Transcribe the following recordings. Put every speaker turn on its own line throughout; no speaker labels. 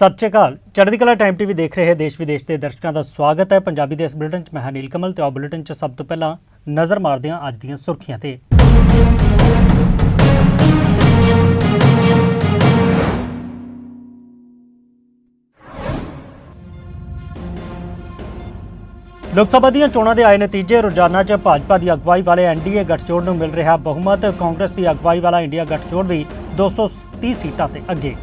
ਸਤਿ ਸ਼੍ਰੀ ਅਕਾਲ। ਚੜ੍ਹਦੀ ਕਲਾ ਟਾਈਮ ਟੀਵੀ ਦੇਖ ਰਹੇ ਦੇਸ਼ ਵਿਦੇਸ਼ ਦੇ ਦਰਸ਼ਕਾਂ ਦਾ ਸਵਾਗਤ ਹੈ। ਪੰਜਾਬੀ ਦੇ ਇਸ ਬੁਲੇਟਿਨ 'ਚ ਮੈਂ ਹਾਂ ਕਮਲ ਤੇ ਆ ਬੁਲੇਟਿਨ 'ਚ ਸਭ ਤੋਂ ਪਹਿਲਾਂ ਨਜ਼ਰ ਮਾਰਦੇ ਹਾਂ ਅੱਜ ਦੀਆਂ ਸੁਰਖੀਆਂ ਤੇ। ਲੋਕ ਸਭਾ ਦੀਆਂ ਚੋਣਾਂ ਦੇ ਆਏ ਨਤੀਜੇ, ਰੋਜ਼ਾਨਾ 'ਚ ਭਾਜਪਾ ਦੀ ਅਗਵਾਈ ਵਾਲੇ ਐਨਡੀਏ ਗੱਠਜੋੜ ਨੂੰ ਮਿਲ ਰਿਹਾ ਬਹੁਮਤ। ਕਾਂਗਰਸ ਦੀ ਅਗਵਾਈ ਵਾਲਾ ਇੰਡੀਆ ਗੱਠਜੋੜ ਵੀ 230 ਸੀਟਾਂ ਤੇ ਅੱਗੇ।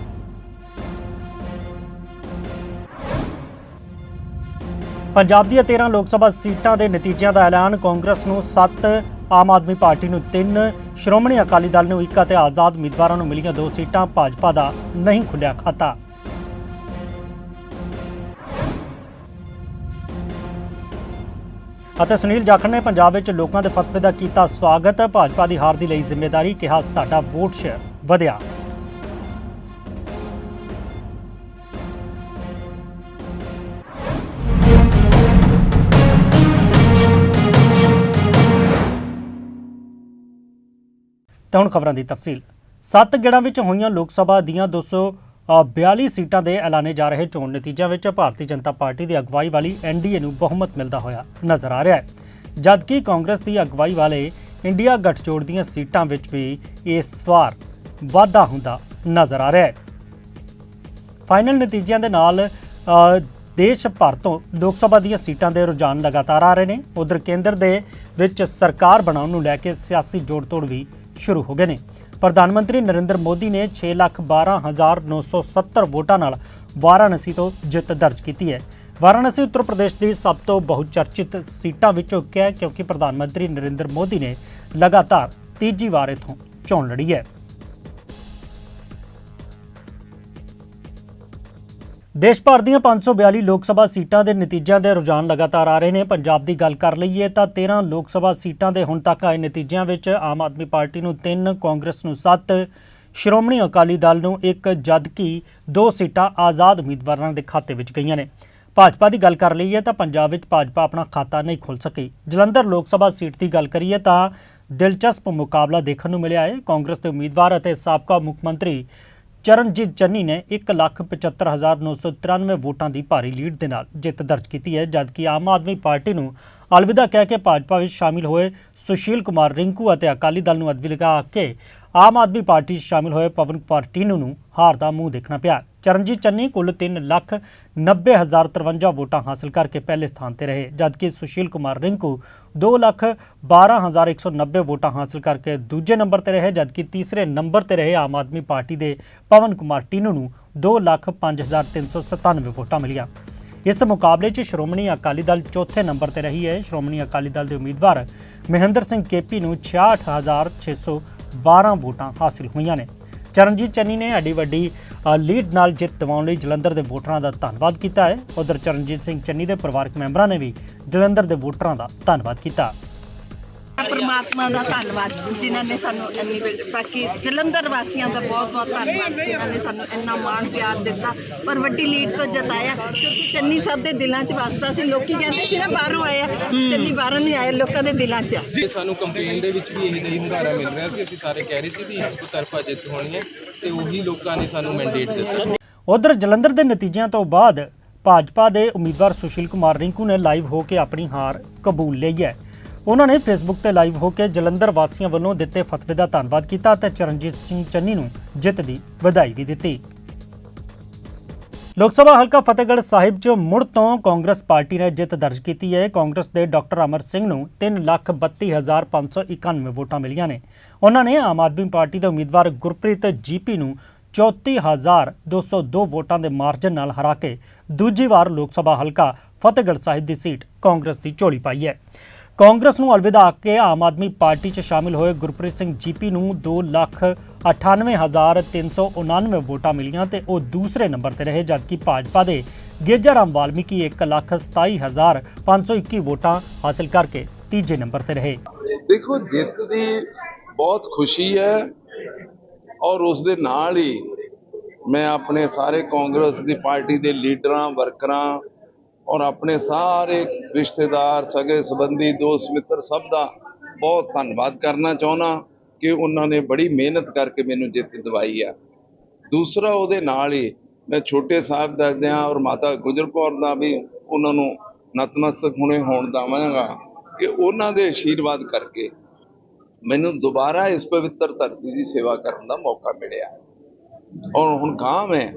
ਪੰਜਾਬ ਦੀਆਂ 13 ਲੋਕ ਸਭਾ ਸੀਟਾਂ ਦੇ ਨਤੀਜਿਆਂ ਦਾ ਐਲਾਨ ਕਾਂਗਰਸ ਨੂੰ 7 ਆਮ ਆਦਮੀ ਪਾਰਟੀ ਨੂੰ 3 ਸ਼੍ਰੋਮਣੀ ਅਕਾਲੀ ਦਲ ਨੂੰ 1 ਅਤੇ ਆਜ਼ਾਦ ਉਮੀਦਵਾਰਾਂ ਨੂੰ ਮਿਲੀਆਂ 2 ਸੀਟਾਂ ਭਾਜਪਾ ਦਾ ਨਹੀਂ ਖੁੱਲਿਆ ਖਾਤਾ। ਅਤੇ ਸੁਨੀਲ ਜਾਖੜ ਨੇ ਪੰਜਾਬ ਵਿੱਚ ਲੋਕਾਂ ਦੇ ਫਤਵੇ ਦਾ ਕੀਤਾ ਸਵਾਗਤ। ਭਾਜਪਾ ਦੀ ਹਾਰ ਦੀ ਲਈ ਜ਼ਿੰਮੇਵਾਰੀ ਕਿਹਾ ਸਾਡਾ ਵੋਟ ਸ਼ੇਅਰ। ਵਧਿਆ। ਤਾਂ ਹੁਣ ਖਬਰਾਂ ਦੀ ਤਫਸੀਲ। ਸੱਤ ਗੇੜਾਂ ਵਿੱਚ ਹੋਈਆਂ ਲੋਕ ਸਭਾ ਦੀਆਂ 242 ਸੀਟਾਂ ਦੇ ਐਲਾਨੇ ਜਾ ਰਹੇ ਚੋਣ ਨਤੀਜਿਆਂ ਵਿੱਚ ਭਾਰਤੀ ਜਨਤਾ ਪਾਰਟੀ ਦੀ ਅਗਵਾਈ ਵਾਲੀ ਐਨਡੀਏ ਨੂੰ ਬਹੁਮਤ ਮਿਲਦਾ ਹੋਇਆ ਨਜ਼ਰ ਆ ਰਿਹਾ ਹੈ। ਜਦਕਿ ਕਾਂਗਰਸ ਦੀ ਅਗਵਾਈ ਵਾਲੇ ਇੰਡੀਆ ਗੱਠਜੋੜ ਦੀਆਂ ਸੀਟਾਂ ਵਿੱਚ ਵੀ ਇਸ ਵਾਰ ਵਾਧਾ ਹੁੰਦਾ ਨਜ਼ਰ ਆ ਰਿਹਾ ਹੈ। ਫਾਈਨਲ ਨਤੀਜਿਆਂ ਦੇ ਨਾਲ ਦੇਸ਼ ਭਰ ਤੋਂ ਲੋਕ ਸਭਾ ਦੀਆਂ ਸੀਟਾਂ ਦੇ ਰੁਝਾਨ ਲਗਾਤਾਰ ਆ ਰਹੇ ਨੇ। ਉਧਰ ਕੇਂਦਰ ਦੇ ਵਿੱਚ ਸਰਕਾਰ ਬਣਾਉਣ ਨੂੰ ਲੈ ਕੇ ਸਿਆਸੀ ਜੋੜ-ਤੋੜ ਵੀ ਸ਼ੁਰੂ ਹੋ ਗਏ ਨੇ। ਪ੍ਰਧਾਨ ਮੰਤਰੀ ਨਰਿੰਦਰ ਮੋਦੀ ਨੇ 612970 ਵੋਟਾਂ ਨਾਲ ਵਾਰਾਣਸੀ ਤੋਂ ਜਿੱਤ ਦਰਜ ਕੀਤੀ ਹੈ। ਵਾਰਾਣਸੀ, ਉੱਤਰ ਪ੍ਰਦੇਸ਼ ਦੀ ਸਭ ਤੋਂ ਬਹੁਚਰਚਿਤ ਸੀਟਾਂ ਵਿੱਚੋਂ ਇੱਕ ਹੈ, ਕਿਉਂਕਿ ਪ੍ਰਧਾਨ ਮੰਤਰੀ ਨਰਿੰਦਰ ਮੋਦੀ ਨੇ ਲਗਾਤਾਰ ਤੀਜੀ ਵਾਰ ਇਥੋਂ ਚੋਣ ਲੜੀ ਹੈ। ਦੇਸ਼ ਭਰ ਦੀਆਂ 542 ਲੋਕ ਸਭਾ ਸੀਟਾਂ ਦੇ ਨਤੀਜਿਆਂ ਦੇ ਰੁਝਾਨ ਲਗਾਤਾਰ ਆ ਰਹੇ ਨੇ। ਪੰਜਾਬ ਦੀ ਗੱਲ ਕਰ ਲਈਏ ਤਾਂ 13 ਲੋਕ ਸਭਾ ਸੀਟਾਂ ਦੇ ਹੁਣ ਤੱਕ ਆਏ ਨਤੀਜਿਆਂ ਵਿੱਚ ਆਮ ਆਦਮੀ ਪਾਰਟੀ ਨੂੰ 3 ਕਾਂਗਰਸ ਨੂੰ 7 ਸ਼੍ਰੋਮਣੀ ਅਕਾਲੀ ਦਲ ਨੂੰ 1 ਜਦਕਿ 2 ਸੀਟਾਂ ਆਜ਼ਾਦ ਉਮੀਦਵਾਰਾਂ ਦੇ ਖਾਤੇ ਵਿੱਚ ਗਈਆਂ ਨੇ। ਭਾਜਪਾ ਦੀ ਗੱਲ ਕਰ ਲਈਏ ਤਾਂ ਪੰਜਾਬ ਵਿੱਚ ਭਾਜਪਾ ਆਪਣਾ ਖਾਤਾ ਨਹੀਂ ਖੋਲ ਸਕੀ। ਜਲੰਧਰ ਲੋਕ ਸਭਾ ਸੀਟ ਦੀ ਗੱਲ ਕਰੀਏ ਤਾਂ ਦਿਲਚਸਪ ਮੁਕਾਬਲਾ ਦੇਖਣ ਨੂੰ ਮਿਲਿਆ ਹੈ। ਕਾਂਗਰਸ ਦੇ ਉਮੀਦਵਾਰ ਅਤੇ ਸਾਬਕਾ ਮੁੱਖ ਮੰਤਰੀ ਚਰਨਜੀਤ ਚੰਨੀ ਨੇ 175993 ਵੋਟਾਂ ਦੀ ਭਾਰੀ ਲੀਡ ਦੇ ਨਾਲ ਜਿੱਤ ਦਰਜ ਕੀਤੀ ਹੈ, ਜਦਕਿ ਆਮ ਆਦਮੀ ਪਾਰਟੀ ਨੂੰ ਅਲਵਿਦਾ ਕਹਿ ਕੇ ਭਾਜਪਾ ਵਿੱਚ ਸ਼ਾਮਿਲ ਹੋਏ ਸੁਸ਼ੀਲ ਕੁਮਾਰ ਰਿੰਕੂ ਅਤੇ ਅਕਾਲੀ ਦਲ ਨੂੰ ਅਲਵਿਦਾ ਲਗਾ ਕੇ ਆਮ ਆਦਮੀ ਪਾਰਟੀ 'ਚ ਸ਼ਾਮਿਲ ਹੋਏ ਪਵਨ ਕੁਮਾਰ ਟੀਨੂ ਨੂੰ ਹਾਰ ਦਾ ਮੂੰਹ ਦੇਖਣਾ ਪਿਆ। ਚਰਨਜੀਤ ਚੰਨੀ ਕੁੱਲ 3 ਲੱਖ 90053 ਵੋਟਾਂ ਹਾਸਲ ਕਰਕੇ ਪਹਿਲੇ ਸਥਾਨ ਤੇ ਰਹੇ, ਜਦਕਿ ਸੁਸ਼ੀਲ ਕੁਮਾਰ ਰਿੰਕੂ 2 ਲੱਖ 12190 ਵੋਟਾਂ ਹਾਸਲ ਕਰਕੇ ਦੂਜੇ ਨੰਬਰ ਤੇ ਰਹੇ, ਜਦਕਿ ਤੀਸਰੇ ਨੰਬਰ ਤੇ ਰਹੇ ਆਮ ਆਦਮੀ ਪਾਰਟੀ ਦੇ ਪਵਨ ਕੁਮਾਰ ਟੀਨੂ ਨੂੰ 2 ਲੱਖ 5397 ਵੋਟਾਂ ਮਿਲੀਆਂ। ਇਸ ਮੁਕਾਬਲੇ 'ਚ ਸ਼੍ਰੋਮਣੀ ਅਕਾਲੀ ਦਲ ਚੌਥੇ ਨੰਬਰ ਤੇ ਰਹੀ ਹੈ। ਸ਼੍ਰੋਮਣੀ ਅਕਾਲੀ ਦਲ ਦੇ ਉਮੀਦਵਾਰ ਮਹਿੰਦਰ ਸਿੰਘ ਕੇਪੀ ਨੂੰ 66612 ਵੋਟਾਂ ਹਾਸਲ ਹੋਈਆਂ ਨੇ। ਚਰਨਜੀਤ ਚੰਨੀ ਨੇ ਐਡੀ ਵੱਡੀ ਲੀਡ ਨਾਲ ਜਿੱਤ ਦਿਵਾਉਣ ਲਈ ਜਲੰਧਰ ਦੇ ਵੋਟਰਾਂ ਦਾ ਧੰਨਵਾਦ ਕੀਤਾ ਹੈ। ਉਧਰ ਚਰਨਜੀਤ ਸਿੰਘ ਚੰਨੀ ਦੇ ਪਰਿਵਾਰਕ ਮੈਂਬਰਾਂ ਨੇ ਵੀ ਜਲੰਧਰ ਦੇ ਵੋਟਰਾਂ ਦਾ ਧੰਨਵਾਦ ਕੀਤਾ।
ਪਰਮਾਤਮਾ ਦਾ ਧੰਨਵਾਦ ਜਿਨ੍ਹਾਂ ਨੇ ਸਾਨੂੰ ਇੰਨੀ ਬਾਕੀ ਜਲੰਧਰ ਵਾਸੀਆਂ ਦਾ ਬਹੁਤ ਬਹੁਤ ਧੰਨਵਾਦ ਜਿਨ੍ਹਾਂ ਨੇ ਸਾਨੂੰ ਇੰਨਾ ਮਾਣ ਪਿਆਰ ਦਿੱਤਾ ਪਰ ਵੱਡੀ ਲੀਡ ਤੋਂ ਜਿਤਾਇਆ ਕਿਉਂਕਿ ਚੰਨੀ ਸਾਹਿਬ ਦੇ ਦਿਲਾਂ 'ਚ ਵਸਦਾ ਸੀ। ਲੋਕੀ ਕਹਿੰਦੇ ਸੀ ਨਾ ਬਾਹਰੋਂ ਆਇਆ ਚੰਨੀ ਬਾਹਰੋਂ ਨਹੀਂ ਆਇਆ ਲੋਕਾਂ ਦੇ ਦਿਲਾਂ 'ਚ। ਆ
ਜੀ ਸਾਨੂੰ ਕੰਪੇਨ ਦੇ ਵਿੱਚ ਵੀ ਇਹੀ ਜਿਹੀ ਹੁੰਗਾਰਾ ਮਿਲ ਰਿਹਾ ਸੀ। ਅਸੀਂ ਸਾਰੇ ਕਹਿ ਰਹੇ ਸੀ ਵੀ ਇੱਕ ਤਰਫਾ ਜਿੱਤ ਹੋਣੀ ਹੈ ਤੇ ਉਹੀ ਲੋਕਾਂ ਨੇ ਸਾਨੂੰ ਮੈਂਡੇਟ ਦਿੱਤਾ।
ਉਧਰ ਜਲੰਧਰ ਦੇ ਨਤੀਜਿਆਂ ਤੋਂ ਬਾਅਦ ਭਾਜਪਾ ਦੇ ਉਮੀਦਵਾਰ ਸੁਸ਼ੀਲ ਕੁਮਾਰ ਰਿੰਕੂ ਨੇ ਲਾਈਵ ਹੋ ਕੇ ਆਪਣੀ ਹਾਰ ਕਬੂਲ ਲਈ ਹੈ। ਉਹਨਾਂ ਨੇ ਫੇਸਬੁੱਕ ਤੇ ਲਾਈਵ ਹੋ ਕੇ ਜਲੰਧਰ ਵਾਸੀਆਂ ਵੱਲੋਂ ਦਿੱਤੇ ਫਤਵੇ ਦਾ ਧੰਨਵਾਦ ਕੀਤਾ ਅਤੇ ਚਰਨਜੀਤ ਸਿੰਘ ਚੰਨੀ ਨੂੰ ਜਿੱਤ ਦੀ ਵਧਾਈ ਵੀ ਦਿੱਤੀ। ਲੋਕ ਸਭਾ ਹਲਕਾ ਫਤਿਹਗੜ੍ਹ ਸਾਹਿਬ 'ਚ ਮੁੜ ਤੋਂ ਕਾਂਗਰਸ ਪਾਰਟੀ ਨੇ ਜਿੱਤ ਦਰਜ ਕੀਤੀ ਹੈ। ਕਾਂਗਰਸ ਦੇ ਡਾਕਟਰ ਅਮਰ ਸਿੰਘ ਨੂੰ 332591 ਵੋਟਾਂ ਮਿਲੀਆਂ ਨੇ। ਉਹਨਾਂ ਨੇ ਆਮ ਆਦਮੀ ਪਾਰਟੀ ਦੇ ਉਮੀਦਵਾਰ ਗੁਰਪ੍ਰੀਤ ਜੀਪੀ ਨੂੰ 34202 ਵੋਟਾਂ ਦੇ ਮਾਰਜਨ ਨਾਲ ਹਰਾ ਕੇ ਦੂਜੀ ਵਾਰ ਲੋਕ ਸਭਾ ਹਲਕਾ ਫਤਿਹਗੜ੍ਹ ਸਾਹਿਬ ਦੀ ਸੀਟ ਕਾਂਗਰਸ ਦੀ ਝੋਲੀ ਪਾਈ ਹੈ। ਕਾਂਗਰਸ ਨੂੰ ਅਲਵਿਦਾ ਕੇ ਆਮ ਆਦਮੀ ਪਾਰਟੀ 'ਚ ਸ਼ਾਮਿਲ ਹੋਏ ਗੁਰਪ੍ਰੀਤ ਸਿੰਘ ਜੀਪੀ ਨੂੰ 298399 ਵੋਟਾਂ ਮਿਲੀਆਂ ਤੇ ਉਹ ਦੂਸਰੇ ਨੰਬਰ ਤੇ ਰਹੇ, ਜਦਕਿ ਭਾਜਪਾ ਦੇ ਗੇਜਾ ਰਾਮ ਵਾਲਮੀਕੀ 127521 ਵੋਟਾਂ ਹਾਸਲ ਕਰਕੇ ਤੀਜੇ ਨੰਬਰ ਤੇ ਰਹੇ।
ਦੇਖੋ, ਜਿੱਤ ਦੀ ਬਹੁਤ ਖੁਸ਼ੀ ਹੈ ਔਰ ਉਸ ਦੇ ਨਾਲ ਹੀ ਮੈਂ ਆਪਣੇ ਸਾਰੇ ਕਾਂਗਰਸ ਦੀ ਪਾਰਟੀ ਦੇ ਲੀਡਰਾਂ, ਵਰਕਰਾਂ ਔਰ ਆਪਣੇ ਸਾਰੇ ਰਿਸ਼ਤੇਦਾਰ, ਸਗੇ ਸੰਬੰਧੀ, ਦੋਸਤ, ਮਿੱਤਰ ਸਭ ਦਾ ਬਹੁਤ ਧੰਨਵਾਦ ਕਰਨਾ ਚਾਹੁੰਦਾ ਕਿ ਉਹਨਾਂ ਨੇ ਬੜੀ ਮਿਹਨਤ ਕਰਕੇ ਮੈਨੂੰ ਜਿੱਤ ਦਿਵਾਈ ਆ। ਦੂਸਰਾ ਉਹਦੇ ਨਾਲ ਹੀ ਮੈਂ ਛੋਟੇ ਸਾਹਿਬਜ਼ਾਦਿਆਂ ਔਰ ਮਾਤਾ ਗੁਜਰ ਕੌਰ ਦਾ ਵੀ ਉਹਨਾਂ ਨੂੰ ਨਤਮਸਤਕ ਹੁਣੇ ਹੋਣ ਦਵਾਂਗਾ ਕਿ ਉਹਨਾਂ ਦੇ ਆਸ਼ੀਰਵਾਦ ਕਰਕੇ ਮੈਨੂੰ ਦੁਬਾਰਾ ਇਸ ਪਵਿੱਤਰ ਧਰਤੀ ਦੀ ਸੇਵਾ ਕਰਨ ਦਾ ਮੌਕਾ ਮਿਲਿਆ। ਔਰ ਹੁਣ ਗਾਂਵ ਹੈ।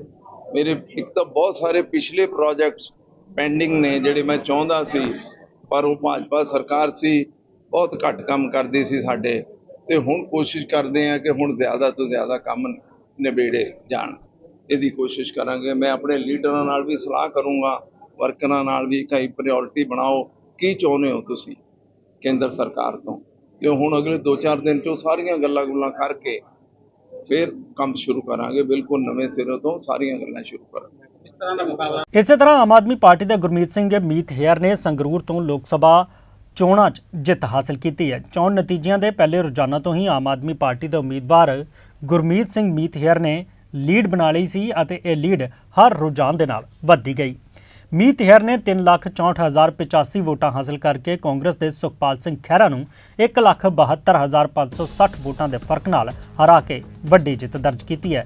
ਮੇਰੇ ਇੱਕ ਤਾਂ ਬਹੁਤ ਸਾਰੇ ਪਿਛਲੇ ਪ੍ਰੋਜੈਕਟਸ ਪੈਂਡਿੰਗ ਨੇ ਜਿਹੜੇ ਮੈਂ ਚਾਹੁੰਦਾ ਸੀ, ਪਰ ਉਹ ਭਾਜਪਾ ਸਰਕਾਰ ਸੀ, ਬਹੁਤ ਘੱਟ ਕੰਮ ਕਰਦੀ ਸੀ ਸਾਡੇ, ਤੇ ਹੁਣ ਕੋਸ਼ਿਸ਼ ਕਰਦੇ ਆ ਕਿ ਹੁਣ ਜ਼ਿਆਦਾ ਤੋਂ ਜ਼ਿਆਦਾ ਕੰਮ ਨਿਬੇੜੇ ਜਾਣ। ਇਹਦੀ ਕੋਸ਼ਿਸ਼ ਕਰਾਂਗੇ। ਮੈਂ ਆਪਣੇ ਲੀਡਰਾਂ ਨਾਲ ਵੀ ਸਲਾਹ ਕਰੂੰਗਾ, ਵਰਕਰਾਂ ਨਾਲ ਵੀ ਕਈ ਪ੍ਰਾਇੋਰਟੀ ਬਣਾਓ। ਕੀ ਚਾਹੁੰਦੇ ਹੋ ਤੁਸੀਂ ਕੇਂਦਰ ਸਰਕਾਰ ਤੋਂ? ਤੇ ਹੁਣ ਅਗਲੇ 2-4 ਦਿਨ ਚੋਂ ਸਾਰੀਆਂ ਗੱਲਾਂ ਗੁੱਲਾਂ ਕਰਕੇ ਫਿਰ ਕੰਮ ਸ਼ੁਰੂ ਕਰਾਂਗੇ। ਬਿਲਕੁਲ ਨਵੇਂ ਸਿਰੇ ਤੋਂ ਸਾਰੀਆਂ ਗੱਲਾਂ ਸ਼ੁਰੂ ਕਰਾਂਗੇ।
ਇਸੇ ਤਰ੍ਹਾਂ ਆਮ ਆਦਮੀ ਪਾਰਟੀ ਦੇ ਗੁਰਮੀਤ ਸਿੰਘ ਮੀਤ ਹੇਅਰ ਨੇ ਸੰਗਰੂਰ ਤੋਂ ਲੋਕ ਸਭਾ ਚੋਣਾਂ 'ਚ ਜਿੱਤ ਹਾਸਲ ਕੀਤੀ ਹੈ। ਚੋਣ ਨਤੀਜਿਆਂ ਦੇ ਪਹਿਲੇ ਰੋਜ਼ਾਨਾ ਤੋਂ ਹੀ ਆਮ ਆਦਮੀ ਪਾਰਟੀ ਦੇ ਉਮੀਦਵਾਰ ਗੁਰਮੀਤ ਸਿੰਘ ਮੀਤ ਹੇਅਰ ਨੇ ਲੀਡ ਬਣਾ ਲਈ ਸੀ ਅਤੇ ਇਹ ਲੀਡ ਹਰ ਰੁਝਾਨ ਦੇ ਨਾਲ ਵੱਧਦੀ ਗਈ। ਮੀਤ ਹੈਰ ਨੇ 364085 ਵੋਟਾਂ ਹਾਸਲ ਕਰਕੇ ਕਾਂਗਰਸ ਦੇ ਸੁਖਪਾਲ ਸਿੰਘ ਖਹਿਰਾ ਨੂੰ 172560 ਵੋਟਾਂ ਦੇ ਫ਼ਰਕ ਨਾਲ ਹਰਾ ਕੇ ਵੱਡੀ ਜਿੱਤ ਦਰਜ ਕੀਤੀ ਹੈ।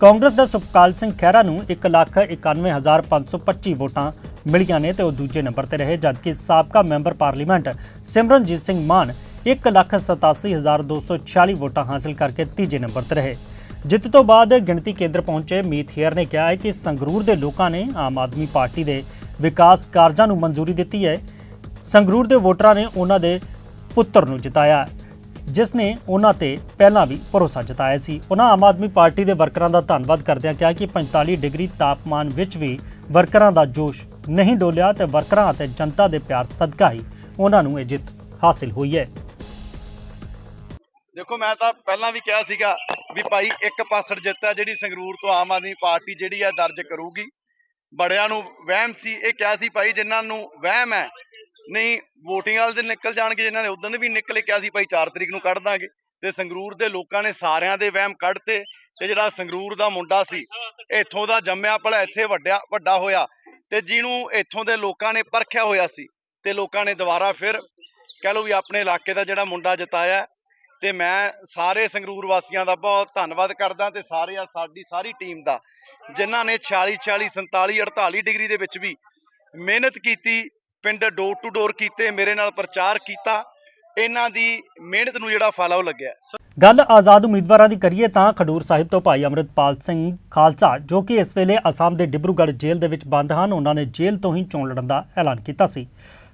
ਕਾਂਗਰਸ ਦੇ ਸੁਖਪਾਲ ਸਿੰਘ ਖਹਿਰਾ ਨੂੰ 191525 ਵੋਟਾਂ ਮਿਲੀਆਂ ਨੇ ਤੇ ਉਹ ਦੂਜੇ ਨੰਬਰ ਤੇ ਰਹੇ, ਜਦਕਿ ਸਾਬਕਾ ਮੈਂਬਰ ਪਾਰਲੀਮੈਂਟ ਸਿਮਰਨਜੀਤ ਸਿੰਘ ਮਾਨ 187246 ਵੋਟਾਂ ਹਾਸਲ ਕਰਕੇ ਤੀਜੇ ਨੰਬਰ ਤੇ ਰਹੇ। ਜਿੱਤ ਤੋਂ ਬਾਅਦ ਗਿਣਤੀ ਕੇਂਦਰ ਪਹੁੰਚੇ ਮੀਤ ਹੇਅਰ ਨੇ ਕਿਹਾ ਹੈ ਕਿ ਸੰਗਰੂਰ ਦੇ ਲੋਕਾਂ ਨੇ ਆਮ ਆਦਮੀ ਪਾਰਟੀ ਦੇ ਵਿਕਾਸ ਕਾਰਜਾਂ ਨੂੰ ਮਨਜ਼ੂਰੀ ਦਿੱਤੀ ਹੈ। ਸੰਗਰੂਰ ਦੇ ਵੋਟਰਾਂ ਨੇ ਉਹਨਾਂ ਦੇ ਪੁੱਤਰ ਨੂੰ ਜਿਤਾਇਆ ਜਿਸ ਨੇ ਉਹਨਾਂ ਤੇ ਪਹਿਲਾਂ ਵੀ ਭਰੋਸਾ ਜਤਾਇਆ ਸੀ। ਉਹਨਾਂ ਆਮ ਆਦਮੀ ਪਾਰਟੀ ਦੇ ਵਰਕਰਾਂ ਦਾ ਧੰਨਵਾਦ ਕਰਦਿਆਂ ਕਿਹਾ ਕਿ 45 ਡਿਗਰੀ ਤਾਪਮਾਨ ਵਿੱਚ ਵੀ ਵਰਕਰਾਂ ਦਾ ਜੋਸ਼ ਨਹੀਂ ਡੋਲਿਆ ਤੇ ਵਰਕਰਾਂ ਅਤੇ ਜਨਤਾ ਦੇ ਪਿਆਰ ਸਦਕਾ ਹੀ ਉਹਨਾਂ ਨੂੰ ਇਹ ਜਿੱਤ ਹਾਸਲ ਹੋਈ ਹੈ।
ਦੇਖੋ, ਮੈਂ ਤਾਂ ਪਹਿਲਾਂ ਵੀ ਕਿਹਾ ਸੀਗਾ ਵੀ ਭਾਈ ਇੱਕ ਪਾਸੜ ਜਿੱਤ ਹੈ ਜਿਹੜੀ ਸੰਗਰੂਰ ਤੋਂ ਆਮ ਆਦਮੀ ਪਾਰਟੀ ਜਿਹੜੀ ਹੈ ਦਰਜ ਕਰੂਗੀ। ਬੜਿਆਂ ਨੂੰ ਵਹਿਮ ਸੀ, ਇਹ ਕਿਹਾ ਸੀ ਭਾਈ ਜਿਨ੍ਹਾਂ ਨੂੰ ਵਹਿਮ ਹੈ, ਨਹੀਂ VOTING ਵਾਲੇ ਦਿਨ ਨਿਕਲ ਜਾਣਗੇ, ਜਿਨ੍ਹਾਂ ਨੇ ਉਦੋਂ ਵੀ ਨਿਕਲੇ, ਕਿਹਾ ਸੀ ਭਾਈ 4 ਤਰੀਕ ਨੂੰ ਕੱਢ ਦਾਂਗੇ। ਤੇ ਸੰਗਰੂਰ ਦੇ ਲੋਕਾਂ ਨੇ ਸਾਰਿਆਂ ਦੇ ਵਹਿਮ ਕੱਢਤੇ ਤੇ ਜਿਹੜਾ ਸੰਗਰੂਰ ਦਾ ਮੁੰਡਾ ਸੀ, ਇੱਥੋਂ ਦਾ ਜੰਮਿਆ ਪਲਿਆ ਇੱਥੇ ਵੱਡਿਆ, ਵੱਡਾ ਹੋਇਆ ਤੇ ਜਿਹਨੂੰ ਇੱਥੋਂ ਦੇ ਲੋਕਾਂ ਨੇ ਪਰਖਿਆ ਹੋਇਆ ਸੀ ਤੇ ਲੋਕਾਂ ਨੇ ਦੁਬਾਰਾ ਫਿਰ ਕਹਿ ਲਓ ਵੀ ਆਪਣੇ ਇਲਾਕੇ ਦਾ ਜਿਹੜਾ ਮੁੰਡਾ ਜਿਤਾਇਆ ਤੇ ਮੈਂ ਸਾਰੇ ਸੰਗਰੂਰ ਵਾਸੀਆਂ ਦਾ ਬਹੁਤ ਧੰਨਵਾਦ ਕਰਦਾ ਤੇ ਸਾਰੇ ਆ ਸਾਡੀ ਸਾਰੀ ਟੀਮ ਦਾ, ਜਿਨ੍ਹਾਂ ਨੇ 46 46 47 48 ਡਿਗਰੀ ਦੇ ਵਿੱਚ ਵੀ ਮਿਹਨਤ ਕੀਤੀ, ਪਿੰਡ ਡੋਰ ਟੂ ਡੋਰ ਕੀਤੇ, ਮੇਰੇ ਨਾਲ ਪ੍ਰਚਾਰ ਕੀਤਾ, ਇਹਨਾਂ ਦੀ ਮਿਹਨਤ ਨੂੰ ਜਿਹੜਾ ਫਲ ਉਹ ਲੱਗਿਆ।
ਗੱਲ ਆਜ਼ਾਦ ਉਮੀਦਵਾਰਾਂ ਦੀ ਕਰੀਏ ਤਾਂ ਖਡੂਰ ਸਾਹਿਬ ਤੋਂ ਭਾਈ ਅਮਰਿਤਪਾਲ ਸਿੰਘ ਖਾਲਸਾ, ਜੋ ਕਿ ਇਸ ਵੇਲੇ ਅਸਾਮ ਦੇ ਡਿਬਰੂਗੜ੍ਹ ਜੇਲ੍ਹ ਦੇ ਵਿੱਚ ਬੰਦ ਹਨ, ਉਹਨਾਂ ਨੇ ਜੇਲ੍ਹ ਤੋਂ ਹੀ ਚੋਣ ਲੜਨ ਦਾ ਐਲਾਨ ਕੀਤਾ ਸੀ।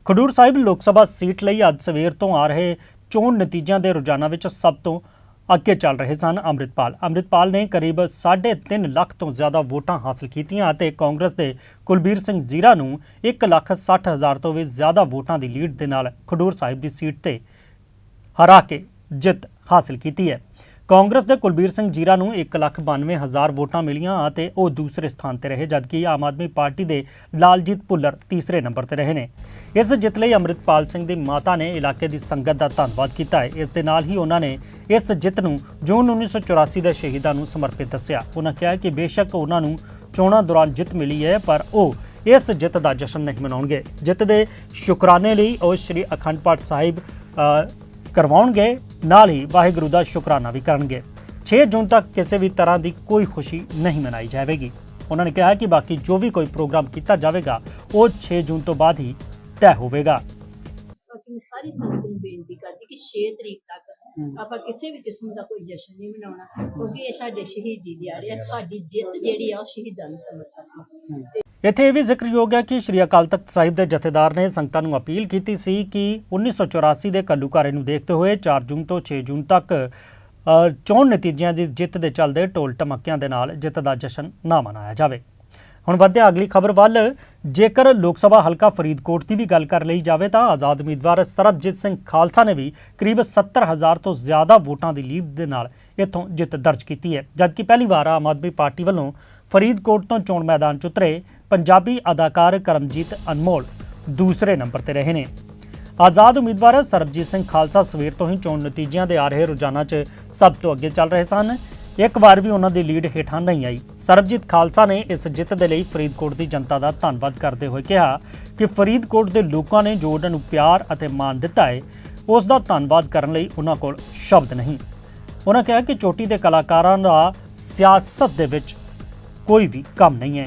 ਖਡੂਰ ਸਾਹਿਬ ਲੋਕ ਸਭਾ ਸੀਟ ਲਈ ਅੱਜ ਸਵੇਰ ਤੋਂ ਆ ਰਹੇ ਚੋਣ ਨਤੀਜਿਆਂ ਦੇ ਰੁਝਾਨਾਂ ਵਿੱਚ ਸਭ ਤੋਂ ਅੱਗੇ ਚੱਲ ਰਹੇ ਸਨ ਅੰਮ੍ਰਿਤਪਾਲ। ਅੰਮ੍ਰਿਤਪਾਲ ਨੇ ਕਰੀਬ 3.5 ਲੱਖ ਤੋਂ ਜ਼ਿਆਦਾ ਵੋਟਾਂ ਹਾਸਲ ਕੀਤੀਆਂ ਅਤੇ ਕਾਂਗਰਸ ਦੇ ਕੁਲਬੀਰ ਸਿੰਘ ਜ਼ੀਰਾ ਨੂੰ 1 ਲੱਖ 60 ਹਜ਼ਾਰ ਤੋਂ ਵੀ ਜ਼ਿਆਦਾ ਵੋਟਾਂ ਦੀ ਲੀਡ ਦੇ ਨਾਲ ਖਡੂਰ ਸਾਹਿਬ ਦੀ ਸੀਟ ਤੇ ਹਰਾ ਕੇ ਜਿੱਤ ਹਾਸਲ ਕੀਤੀ ਹੈ। ਕਾਂਗਰਸ ਦੇ ਕੁਲਬੀਰ ਸਿੰਘ ਜੀਰਾ ਨੂੰ 192000 ਵੋਟਾਂ ਮਿਲੀਆਂ ਅਤੇ ਉਹ ਦੂਸਰੇ ਸਥਾਨ ਤੇ ਰਹੇ, ਜਦਕਿ ਆਮ ਆਦਮੀ ਪਾਰਟੀ ਦੇ ਲਾਲਜੀਤ ਭੁੱਲਰ ਤੀਸਰੇ ਨੰਬਰ ਤੇ ਰਹੇ ਨੇ। ਇਸ ਜਿੱਤ ਲਈ ਅੰਮ੍ਰਿਤਪਾਲ ਸਿੰਘ ਦੀ ਮਾਤਾ ਨੇ ਇਲਾਕੇ ਦੀ ਸੰਗਤ ਦਾ ਧੰਨਵਾਦ ਕੀਤਾ ਹੈ। ਇਸ ਦੇ ਨਾਲ ਹੀ ਉਹਨਾਂ ਨੇ ਇਸ ਜਿੱਤ ਨੂੰ ਜੂਨ 1984 ਦੇ ਸ਼ਹੀਦਾਂ ਨੂੰ ਸਮਰਪਿਤ ਦੱਸਿਆ। ਉਹਨਾਂ ਕਿਹਾ ਕਿ ਬੇਸ਼ੱਕ ਉਹਨਾਂ ਨੂੰ ਚੋਣਾਂ ਦੌਰਾਨ ਜਿੱਤ ਮਿਲੀ ਹੈ, ਪਰ ਉਹ ਇਸ ਜਿੱਤ ਦਾ ਜਸ਼ਨ ਨਹੀਂ ਮਨਾਉਣਗੇ। ਜਿੱਤ ਦੇ ਸ਼ੁਕਰਾਨੇ ਲਈ ਉਹ ਸ੍ਰੀ ਅਖੰਡ ਪਾਠ ਸਾਹਿਬ ਕਰਵਾਉਣਗੇ। ਨਾਲ ਹੀ ਵਾਹਿਗੁਰੂ ਦਾ ਸ਼ੁਕਰਾਨਾ ਵੀ ਕਰਨਗੇ। 6 ਜੂਨ ਤੱਕ ਕਿਸੇ ਵੀ ਤਰ੍ਹਾਂ ਦੀ ਕੋਈ ਖੁਸ਼ੀ ਨਹੀਂ ਮਨਾਈ ਜਾਵੇਗੀ। ਉਹਨਾਂ ਨੇ ਕਿਹਾ ਕਿ ਬਾਕੀ ਜੋ ਵੀ ਕੋਈ ਪ੍ਰੋਗਰਾਮ ਕੀਤਾ ਜਾਵੇਗਾ ਉਹ 6 ਜੂਨ ਤੋਂ ਬਾਅਦ ਹੀ ਤੈਅ ਹੋਵੇਗਾ।
ਬਾਕੀ ਸਾਰੀ ਸੰਗਤ ਨੂੰ ਬੇਨਤੀ ਕਰਦੀ ਕਿ 6 ਤਰੀਕ ਤੱਕ ਆਪਾਂ ਕਿਸੇ ਵੀ ਕਿਸਮ ਦਾ ਕੋਈ ਜਸ਼ਨ ਨਹੀਂ ਮਨਾਉਣਾ ਕਿਉਂਕਿ ਇਹ ਸਾਡੇ ਸ਼ਹੀਦੀ ਦਿਹਾੜੇ ਆ ਸਾਡੀ ਜਿੱਤ ਜਿਹੜੀ ਆ ਉਹ ਸ਼ਹੀਦਾਂ ਨੂੰ ਸਮਰਪਿਤ ਹੈ।
ਇੱਥੇ ਇਹ ਵੀ ਜ਼ਿਕਰਯੋਗ ਹੈ ਕਿ ਸ਼੍ਰੀ ਅਕਾਲ ਤਖਤ ਸਾਹਿਬ ਦੇ ਜਥੇਦਾਰ ਨੇ ਸੰਗਤਾਂ ਨੂੰ ਅਪੀਲ ਕੀਤੀ ਸੀ ਕਿ 1984 ਦੇ ਘੱਲੂਘਾਰੇ ਨੂੰ ਦੇਖਦੇ ਹੋਏ 4 ਜੂਨ ਤੋਂ 6 ਜੂਨ ਤੱਕ ਚੋਣ ਨਤੀਜਿਆਂ ਦੀ ਜਿੱਤ ਦੇ ਚੱਲਦੇ ਢੋਲ ਟਮਕਿਆਂ ਦੇ ਨਾਲ ਜਿੱਤ ਦਾ ਜਸ਼ਨ ਨਾ ਮਨਾਇਆ ਜਾਵੇ। ਹੁਣ ਵਧਦੇ ਅਗਲੀ ਖਬਰ ਵੱਲ। ਜੇਕਰ ਲੋਕ ਸਭਾ ਹਲਕਾ ਫਰੀਦਕੋਟ ਦੀ ਵੀ ਗੱਲ ਕਰ ਲਈ ਜਾਵੇ ਤਾਂ ਆਜ਼ਾਦ ਉਮੀਦਵਾਰ ਸਰਬਜੀਤ ਸਿੰਘ ਖਾਲਸਾ ਨੇ ਵੀ ਕਰੀਬ 70000 ਤੋਂ ਜ਼ਿਆਦਾ ਵੋਟਾਂ ਦੀ ਲੀਡ ਦੇ ਨਾਲ ਇੱਥੋਂ ਜਿੱਤ ਦਰਜ ਕੀਤੀ ਹੈ। ਜਦਕਿ ਪਹਿਲੀ ਵਾਰ ਆਮ ਆਦਮੀ ਪਾਰਟੀ ਵੱਲੋਂ ਫਰੀਦਕੋਟ ਤੋਂ ਚੋਣ ਮੈਦਾਨ 'ਚ ਉਤਰੇ। ਪੰਜਾਬੀ ਅਦਾਕਾਰ ਕਰਮਜੀਤ ਅਨਮੋਲ ਦੂਸਰੇ ਨੰਬਰ ਤੇ ਰਹੇ ਨੇ। ਆਜ਼ਾਦ ਉਮੀਦਵਾਰ ਸਰਬਜੀਤ ਸਿੰਘ ਖਾਲਸਾ ਸਵੇਰ ਤੋਂ ਹੀ ਚੋਣ ਨਤੀਜਿਆਂ ਦੇ ਆ ਰਹੇ ਰੁਝਾਨਾਂ 'ਚ ਸਭ ਤੋਂ ਅੱਗੇ ਚੱਲ ਰਹੇ ਸਨ। ਇੱਕ ਵਾਰ ਵੀ ਉਹਨਾਂ ਦੀ ਲੀਡ ਹੇਠਾਂ ਨਹੀਂ ਆਈ। ਸਰਬਜੀਤ ਖਾਲਸਾ ਨੇ ਇਸ ਜਿੱਤ ਦੇ ਲਈ ਫਰੀਦਕੋਟ ਦੀ ਜਨਤਾ ਦਾ ਧੰਨਵਾਦ ਕਰਦੇ ਹੋਏ ਕਿਹਾ ਕਿ ਫਰੀਦਕੋਟ ਦੇ ਲੋਕਾਂ ਨੇ ਜੋ ਉਹਨਾਂ ਨੂੰ ਪਿਆਰ ਅਤੇ ਮਾਣ ਦਿੱਤਾ ਹੈ ਉਸ ਦਾ ਧੰਨਵਾਦ ਕਰਨ ਲਈ ਉਹਨਾਂ ਕੋਲ ਸ਼ਬਦ ਨਹੀਂ। ਉਹਨਾਂ ਕਿਹਾ ਕਿ ਚੋਟੀ ਦੇ ਕਲਾਕਾਰਾਂ ਦਾ ਸਿਆਸਤ ਦੇ ਵਿੱਚ ਕੋਈ ਵੀ ਕੰਮ ਨਹੀਂ ਹੈ।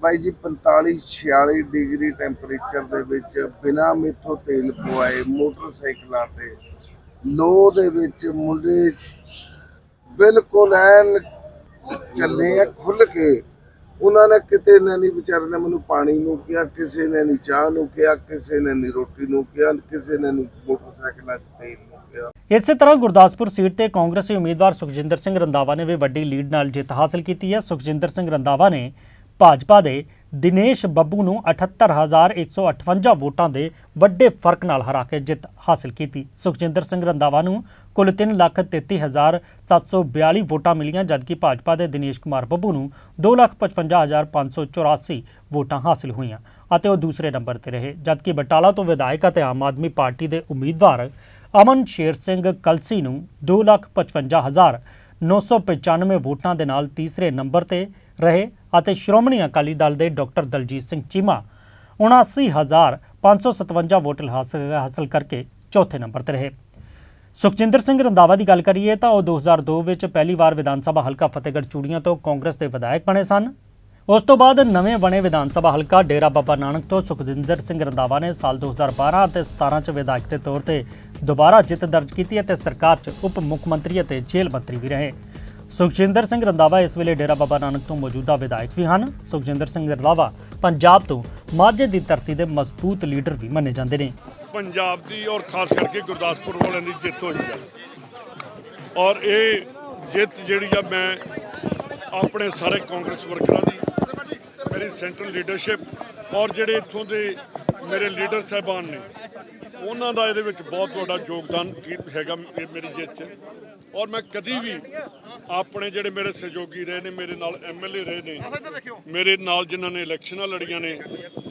ਬਾਈ ਜੀ 45 46 ਡਿਗਰੀ ਟੈਂਪਰੇਚਰ ਦੇ ਵਿੱਚ ਬਿਨਾ ਮੇਥੋਂ ਤੇਲ ਪਵਾਏ ਮੋਟਰਸਾਈਕਲਾਂ ਤੇ ਲੋ ਦੇ ਵਿੱਚ ਮੁੰਡੇ ਬਿਲਕੁਲ ਐਨ ਚੱਲੇ ਆ ਖੁੱਲ ਕੇ। ਉਹਨਾਂ ਨੇ ਕਿਤੇ ਨੇ ਨਹੀਂ, ਵਿਚਾਰੇ ਨੇ ਮੈਨੂੰ ਪਾਣੀ ਨੂੰ ਕਿਹਾ, ਕਿਸੇ ਨੇ ਨਹੀਂ ਚਾਹ ਨੂੰ ਕਿਹਾ, ਕਿਸੇ ਨੇ ਨਹੀਂ ਰੋਟੀ ਨੂੰ ਕਿਹਾ, ਕਿਸੇ ਨੇ ਨਹੀਂ ਮੋਟਰਸਾਈਕਲਾਂ 'ਚ ਤੇਲ ਨੂੰ ਕਿਹਾ।
ਇਸੇ ਤਰ੍ਹਾਂ ਗੁਰਦਾਸਪੁਰ ਸੀਟ ਤੇ ਕਾਂਗਰਸੀ ਉਮੀਦਵਾਰ ਸੁਖਜਿੰਦਰ ਸਿੰਘ ਰੰਦਾਵਾ ਨੇ ਵੀ ਵੱਡੀ ਲੀਡ ਨਾਲ ਜਿੱਤ ਹਾਸਲ ਕੀਤੀ ਹੈ। ਸੁਖਜਿੰਦਰ ਸਿੰਘ ਰੰਦਾਵਾ ਨੇ ਭਾਜਪਾ ਦੇ ਦਿਨੇਸ਼ ਬੱਬੂ ਨੂੰ 78158 ਵੋਟਾਂ ਦੇ ਵੱਡੇ ਫ਼ਰਕ ਨਾਲ ਹਰਾ ਕੇ ਜਿੱਤ ਹਾਸਲ ਕੀਤੀ। ਸੁਖਜਿੰਦਰ ਸਿੰਘ ਰੰਦਾਵਾ ਨੂੰ ਕੁੱਲ 333742 ਵੋਟਾਂ ਮਿਲੀਆਂ, ਜਦਕਿ ਭਾਜਪਾ ਦੇ ਦਿਨੇਸ਼ ਕੁਮਾਰ ਬੱਬੂ ਨੂੰ 255584 ਵੋਟਾਂ ਹਾਸਲ ਹੋਈਆਂ ਅਤੇ ਉਹ ਦੂਸਰੇ ਨੰਬਰ ਤੇ ਰਹੇ, ਜਦਕਿ ਬਟਾਲਾ ਤੋਂ ਵਿਧਾਇਕ ਅਤੇ ਆਮ ਆਦਮੀ ਪਾਰਟੀ ਦੇ ਉਮੀਦਵਾਰ ਅਮਨ ਸ਼ੇਰ ਸਿੰਘ ਕਲਸੀ ਨੂੰ 255995 ਵੋਟਾਂ ਦੇ ਨਾਲ ਤੀਸਰੇ ਨੰਬਰ ਤੇ ਰਹੇ ਅਤੇ ਸ਼੍ਰੋਮਣੀ ਅਕਾਲੀ ਦਲ ਦੇ ਡਾਕਟਰ ਦਲਜੀਤ ਸਿੰਘ ਚੀਮਾ 79557 ਵੋਟ ਹਾਸਲ ਹਾਸਲ ਕਰਕੇ ਚੌਥੇ ਨੰਬਰ ਤੇ ਰਹੇ। ਸੁਖਜਿੰਦਰ ਸਿੰਘ ਰੰਦਾਵਾ ਦੀ ਗੱਲ ਕਰੀਏ ਤਾਂ ਉਹ 2002 ਵਿੱਚ ਪਹਿਲੀ ਵਾਰ ਵਿਧਾਨ ਸਭਾ ਹਲਕਾ ਫਤਿਹਗੜ੍ਹ ਚੂੜੀਆਂ ਤੋਂ ਕਾਂਗਰਸ ਦੇ ਵਿਧਾਇਕ ਬਣੇ ਸਨ। ਉਸ ਤੋਂ ਬਾਅਦ ਨਵੇਂ ਬਣੇ ਵਿਧਾਨ ਸਭਾ ਹਲਕਾ ਡੇਰਾ ਬਾਬਾ ਨਾਨਕ ਤੋਂ ਸੁਖਜਿੰਦਰ ਸਿੰਘ ਰੰਦਾਵਾ ਨੇ ਸਾਲ 2012 ਅਤੇ 17 ਚ ਵਿਧਾਇਕ ਦੇ ਤੌਰ ਤੇ ਦੁਬਾਰਾ ਜਿੱਤ ਦਰਜ ਕੀਤੀ ਅਤੇ ਸਰਕਾਰ 'ਚ ਉਪ ਮੁੱਖ ਮੰਤਰੀ ਅਤੇ ਜੇਲ੍ਹ ਮੰਤਰੀ ਵੀ ਰਹੇ। ਸੁਖਜਿੰਦਰ ਸਿੰਘ ਰੰਦਾਵਾ ਇਸ ਵੇਲੇ ਡੇਰਾ ਬਾਬਾ ਨਾਨਕ ਤੋਂ ਮੌਜੂਦਾ ਵਿਧਾਇਕ ਵੀ ਹਨ। ਸੁਖਜਿੰਦਰ ਸਿੰਘ ਰੰਦਾਵਾ ਪੰਜਾਬ ਤੋਂ ਮਾਝੇ ਦੀ ਧਰਤੀ ਦੇ ਮਜ਼ਬੂਤ ਲੀਡਰ ਵੀ ਮੰਨੇ ਜਾਂਦੇ ਨੇ।
ਪੰਜਾਬ ਦੀ ਔਰ ਖਾਸ ਕਰਕੇ ਗੁਰਦਾਸਪੁਰ ਵਾਲਿਆਂ ਦੀ ਜਿੱਤ ਹੋਈ ਹੈ ਔਰ ਇਹ ਜਿੱਤ ਜਿਹੜੀ ਆ ਮੈਂ ਆਪਣੇ ਸਾਰੇ ਕਾਂਗਰਸ ਵਰਕਰਾਂ ਦੀ, ਮੇਰੀ ਸੈਂਟਰਲ ਲੀਡਰਸ਼ਿਪ ਔਰ ਜਿਹੜੇ ਇੱਥੋਂ ਦੇ ਮੇਰੇ ਲੀਡਰ ਸਾਹਿਬਾਨ ਨੇ, ਉਹਨਾਂ ਦਾ ਇਹਦੇ ਵਿੱਚ ਬਹੁਤ ਵੱਡਾ ਯੋਗਦਾਨ ਹੈਗਾ ਮੇ- ਮੇਰੀ ਜਿੱਤ 'ਚ। ਔਰ ਮੈਂ ਕਦੀ ਵੀ ਆਪਣੇ ਜਿਹੜੇ ਮੇਰੇ ਸਹਿਯੋਗੀ ਰਹੇ ਨੇ ਮੇਰੇ ਨਾਲ ਐਮਐਲਏ ਰਹੇ ਨੇ ਮੇਰੇ ਨਾਲ ਜਿਨ੍ਹਾਂ ਨੇ ਇਲੈਕਸ਼ਨਾਂ ਲੜੀਆਂ ਨੇ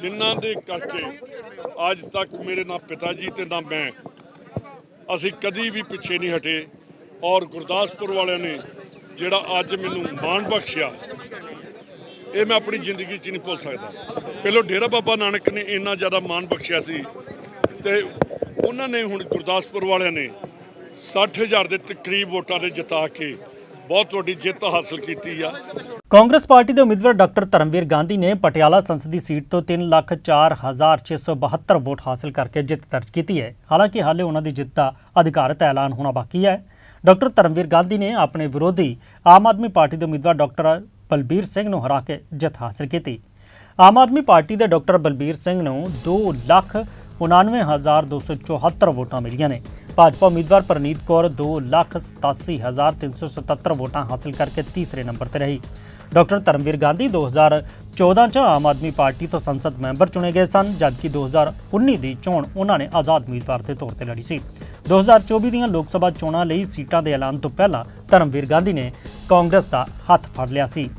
ਜਿਨ੍ਹਾਂ ਦੇ ਕਰਕੇ ਅੱਜ ਤੱਕ ਮੇਰੇ ਨਾ ਪਿਤਾ ਜੀ ਤੇ ਨਾ ਮੈਂ ਅਸੀਂ ਕਦੀ ਵੀ ਪਿੱਛੇ ਨਹੀਂ ਹਟੇ। ਔਰ ਗੁਰਦਾਸਪੁਰ ਵਾਲਿਆਂ ਨੇ ਜਿਹੜਾ ਅੱਜ ਮੈਨੂੰ ਮਾਣ ਬਖਸ਼ਿਆ ਇਹ ਮੈਂ ਆਪਣੀ ਜ਼ਿੰਦਗੀ 'ਚ ਨਹੀਂ ਭੁੱਲ ਸਕਦਾ। ਪਹਿਲਾਂ ਡੇਰਾ ਬਾਬਾ ਨਾਨਕ ਨੇ ਇੰਨਾ ਜ਼ਿਆਦਾ ਮਾਣ ਬਖਸ਼ਿਆ ਸੀ ਤੇ ਉਹਨਾਂ ਨੇ ਹੁਣ ਗੁਰਦਾਸਪੁਰ ਵਾਲਿਆਂ ਨੇ 60000 ਦੇ ਤਕਰੀਬ ਵੋਟਾਂ ਦੇ ਜਿਤਾ ਕੇ ਬਹੁਤ ਵੱਡੀ ਜਿੱਤ ਹਾਸਲ ਕੀਤੀ ਆ।
ਕਾਂਗਰਸ ਪਾਰਟੀ ਦੇ ਉਮੀਦਵਾਰ ਡਾਕਟਰ ਧਰਮਵੀਰ ਗਾਂਧੀ ਨੇ ਪਟਿਆਲਾ ਸੰਸਦੀ ਸੀਟ ਤੋਂ 304672 ਵੋਟ ਹਾਸਲ ਕਰਕੇ ਜਿੱਤ ਦਰਜ ਕੀਤੀ ਹੈ। ਹਾਲਾਂਕਿ ਹਾਲੇ ਉਹਨਾਂ ਦੀ ਜਿੱਤ ਦਾ ਅਧਿਕਾਰਤ ਐਲਾਨ ਹੋਣਾ ਬਾਕੀ ਹੈ। ਡਾਕਟਰ ਧਰਮਵੀਰ ਗਾਂਧੀ ਨੇ ਆਪਣੇ ਵਿਰੋਧੀ ਆਮ ਆਦਮੀ ਪਾਰਟੀ ਦੇ ਉਮੀਦਵਾਰ ਡਾਕਟਰ ਬਲਬੀਰ ਸਿੰਘ ਨੂੰ ਹਰਾ ਕੇ ਜਿੱਤ ਹਾਸਲ ਕੀਤੀ। ਆਮ ਆਦਮੀ ਪਾਰਟੀ ਦੇ ਡਾਕਟਰ ਬਲਬੀਰ ਸਿੰਘ ਨੂੰ 2 ਲੱਖ 99274 ਵੋਟਾਂ ਮਿਲੀਆਂ ਨੇ। ਭਾਜਪਾ ਉਮੀਦਵਾਰ ਪ੍ਰਨੀਤ ਕੌਰ 287377 ਵੋਟਾਂ ਹਾਸਲ ਕਰਕੇ ਤੀਸਰੇ ਨੰਬਰ ਤੇ ਰਹੀ। ਡਾਕਟਰ ਧਰਮਵੀਰ ਗਾਂਧੀ 2014 ਚ ਆਮ ਆਦਮੀ ਪਾਰਟੀ ਤੋਂ ਸੰਸਦ ਮੈਂਬਰ ਚੁਣੇ ਗਏ ਸਨ, ਜਦਕਿ 2019 ਦੀ ਚੋਣ ਉਹਨਾਂ ਨੇ ਆਜ਼ਾਦ ਉਮੀਦਵਾਰ ਦੇ ਤੌਰ ਤੇ ਲੜੀ ਸੀ। 2024 ਦੀਆਂ ਲੋਕ ਸਭਾ ਚੋਣਾਂ ਲਈ ਸੀਟਾਂ ਦੇ ਐਲਾਨ ਤੋਂ ਪਹਿਲਾਂ ਧਰਮਵੀਰ ਗਾਂਧੀ ਨੇ ਕਾਂਗਰਸ ਦਾ ਹੱਥ ਫੜ ਲਿਆ ਸੀ।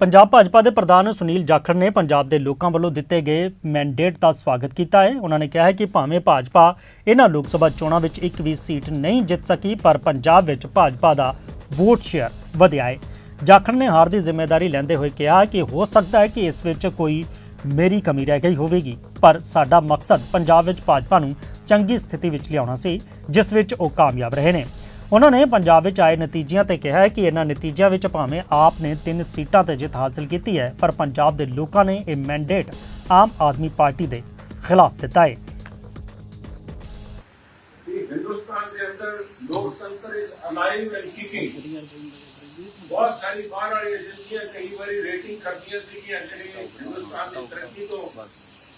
ਪੰਜਾਬ ਭਾਜਪਾ ਦੇ ਪ੍ਰਧਾਨ ਸੁਨੀਲ ਜਾਖੜ ਨੇ ਪੰਜਾਬ ਦੇ ਲੋਕਾਂ ਵੱਲੋਂ ਦਿੱਤੇ ਗਏ ਮੈਂਡੇਟ ਦਾ ਸਵਾਗਤ ਕੀਤਾ ਹੈ। ਉਹਨਾਂ ਨੇ ਕਿਹਾ ਹੈ ਕਿ ਭਾਵੇਂ ਭਾਜਪਾ ਇਹਨਾਂ ਲੋਕ ਸਭਾ ਚੋਣਾਂ ਵਿੱਚ ਇੱਕ ਵੀ ਸੀਟ ਨਹੀਂ ਜਿੱਤ ਸਕੀ, ਪਰ ਪੰਜਾਬ ਵਿੱਚ ਭਾਜਪਾ ਦਾ ਵੋਟ ਸ਼ੇਅਰ ਵਧਿਆ ਹੈ। ਜਾਖੜ ਨੇ ਹਾਰ ਦੀ ਜ਼ਿੰਮੇਵਾਰੀ ਲੈਂਦੇ ਹੋਏ ਕਿਹਾ ਕਿ ਹੋ ਸਕਦਾ ਹੈ ਕਿ ਇਸ ਵਿੱਚ ਕੋਈ ਮੇਰੀ ਕਮੀ ਰਹਿ ਗਈ ਹੋਵੇਗੀ, ਪਰ ਸਾਡਾ ਮਕਸਦ ਪੰਜਾਬ ਵਿੱਚ ਭਾਜਪਾ ਨੂੰ ਚੰਗੀ ਸਥਿਤੀ ਵਿੱਚ ਲਿਆਉਣਾ ਸੀ, ਜਿਸ ਵਿੱਚ ਉਹ ਕਾਮਯਾਬ ਰਹੇ ਨੇ। ਉਹਨਾਂ ਨੇ ਪੰਜਾਬ ਵਿੱਚ ਆਏ ਨਤੀਜਿਆਂ ਤੇ ਕਿਹਾ ਕਿ ਇਹਨਾਂ ਨਤੀਜਿਆਂ ਵਿੱਚ ਭਾਵੇਂ ਆਪ ਨੇ ਤਿੰਨ ਸੀਟਾਂ ਤੇ ਜਿੱਤ ਹਾਸਲ ਕੀਤੀ ਹੈ, ਪਰ ਪੰਜਾਬ ਦੇ ਲੋਕਾਂ ਨੇ ਇਹ ਮੈਂਡੇਟ ਆਮ ਆਦਮੀ ਪਾਰਟੀ ਦੇ ਖਿਲਾਫ ਦਿੱਤਾ ਹੈ।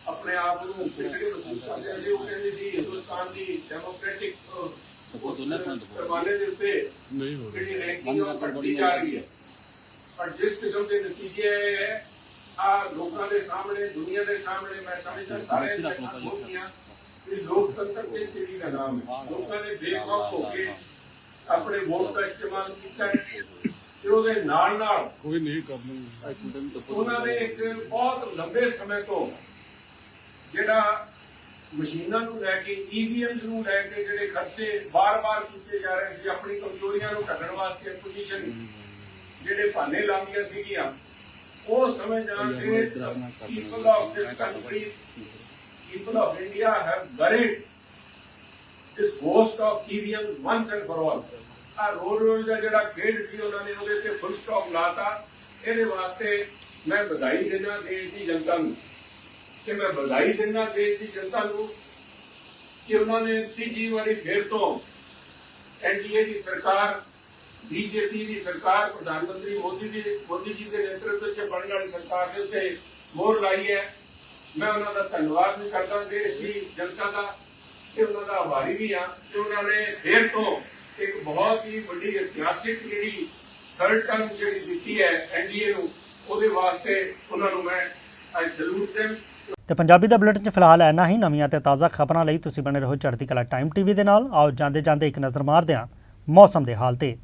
ਆਪਣੇ ਆਪ ਨੂੰ ਪਿਛੜੇ ਮਹਿਸੂਸ ਕਰਦੇ ਉਹ ਕਹਿੰਦੇ ਸੀ, ਹਿੰਦੁਸਤਾਨ ਦੀ ਡੈਮੋਕ੍ਰੈਟਿਕ ਪੈਮਾਨੇ ਦੇ ਉੱਤੇ ਜਿਹੜੀ ਰੈਂਕਿੰਗ ਉਹ ਘਟਦੀ ਜਾ ਰਹੀ ਹੈ। ਪਰ ਜਿਸ ਕਿਸਮ ਦੇ ਨਤੀਜੇ ਆਏ ਹੈ ਆ ਲੋਕਾਂ ਦੇ ਸਾਹਮਣੇ ਦੁਨੀਆ ਦੇ ਸਾਹਮਣੇ ਮੈਂ ਸਮਝਦਾ ਸਾਰੇ ਹੋ ਗਈਆਂ ਕਿ ਲੋਕਤੰਤਰ ਕਿਸ ਚੀਜ਼ ਦਾ ਨਾਮ ਹੈ। ਲੋਕਾਂ ਨੇ ਬੇਖੌਫ ਹੋ ਕੇ ਆਪਣੇ ਵੋਟ ਦਾ ਇਸਤੇਮਾਲ ਕੀਤਾ ਹੈ ਤੇ ਉਹਦੇ ਨਾਲ ਨਾਲ
ਕੋਈ ਨਹੀਂ ਕਰਨਾ
ਉਹਨਾਂ ਨੇ ਇੱਕ ਬਹੁਤ ਲੰਬੇ ਸਮੇਂ ਤੋਂ ਜਿਹੜਾ ਮਸ਼ੀਨਾਂ ਨੂੰ ਲੈ ਕੇ ਈਵੀਐਮ ਨੂੰ ਲੈ ਕੇ ਜਿਹੜੇ ਖਰਚੇ ਬਾਰ-ਬਾਰ ਕੀਤੇ ਜਾ ਰਹੇ ਸੀ ਆਪਣੀ ਕਮਜ਼ੋਰੀਆਂ ਨੂੰ ਢੱਕਣ ਵਾਸਤੇ ਪੋਜੀਸ਼ਨ ਜਿਹੜੇ ਭਾਨੇ ਲਾਉਂਦੀਆਂ ਸੀਗੀਆਂ ਉਹ ਸਮੇਂ ਜਾਣ ਕੇ people of this country people of India have bred this ghost of EVM once and for all. ਆ ਰੋਜ਼ ਰੋਜ਼ ਦਾ ਜਿਹੜਾ ਖੇਡ ਸੀ ਉਹਨਾਂ ਨੇ ਉਹਦੇ ਤੇ ਫੁੱਲ ਸਟਾਪ ਲਾਤਾ। ਇਹਦੇ ਵਾਸਤੇ ਮੈਂ ਵਧਾਈ ਦਿੰਦਾ ਦੇਸ਼ ਦੀ ਜਨਤਾ ਨੂੰ। ਕਿ ਮੈਂ ਵਧਾਈ ਦਿੰਦਾ ਦੇਸ਼ ਦੀ ਜਨਤਾ ਨੂੰ ਕਿ ਉਹਨਾਂ ਨੇ ਤੀਜੀ ਵਾਰੀ ਫੇਰ ਤੋਂ ਐਨਡੀਏ ਦੀ ਸਰਕਾਰ, ਬੀਜੇਪੀ ਦੀ ਸਰਕਾਰ, ਪ੍ਰਧਾਨ ਮੰਤਰੀ ਮੋਦੀ ਦੀ, ਮੋਦੀ ਜੀ ਦੇ ਨੇਤਰਤਵ 'ਚ ਬਣਨ ਵਾਲੀ ਸਰਕਾਰ ਦੇ ਉੱਤੇ ਮੋਹਰ ਲਾਈ ਹੈ। ਮੈਂ ਉਹਨਾਂ ਦਾ ਧੰਨਵਾਦ ਵੀ ਕਰਦਾ, ਦੇਸ਼ ਦੀ ਜਨਤਾ ਦਾ ਤੇ ਉਹਨਾਂ ਦਾ ਆਭਾਰੀ ਵੀ ਆ ਕਿ ਉਹਨਾਂ ਨੇ ਫੇਰ ਤੋਂ ਇੱਕ ਬਹੁਤ ਹੀ ਵੱਡੀ ਇਤਿਹਾਸਿਕ ਜਿਹੜੀ ਥਰਡ ਟਰਮ ਜਿਹੜੀ ਦਿੱਤੀ ਹੈ ਐਨਡੀਏ ਨੂੰ, ਉਹਦੇ ਵਾਸਤੇ ਉਹਨਾਂ ਨੂੰ ਮੈਂ ਆਈ ਸਲੂਟ them
ਤੇ ਪੰਜਾਬੀ ਦਾ ਬੁਲੇਟਿਨ 'ਚ ਫਿਲਹਾਲ ਇੰਨਾ ਹੀ। ਨਵੀਆਂ ਤੇ ਤਾਜ਼ਾ ਖਬਰਾਂ ਲਈ ਤੁਸੀਂ ਬਣੇ ਰਹੋ ਚੜ੍ਹਦੀ ਕਲਾ ਟਾਈਮ ਟੀਵੀ ਦੇ ਨਾਲ। ਆਓ ਜਾਂਦੇ ਜਾਂਦੇ ਇੱਕ ਨਜ਼ਰ ਮਾਰਦੇ ਹਾਂ ਮੌਸਮ ਦੇ ਹਾਲ ਤੇ।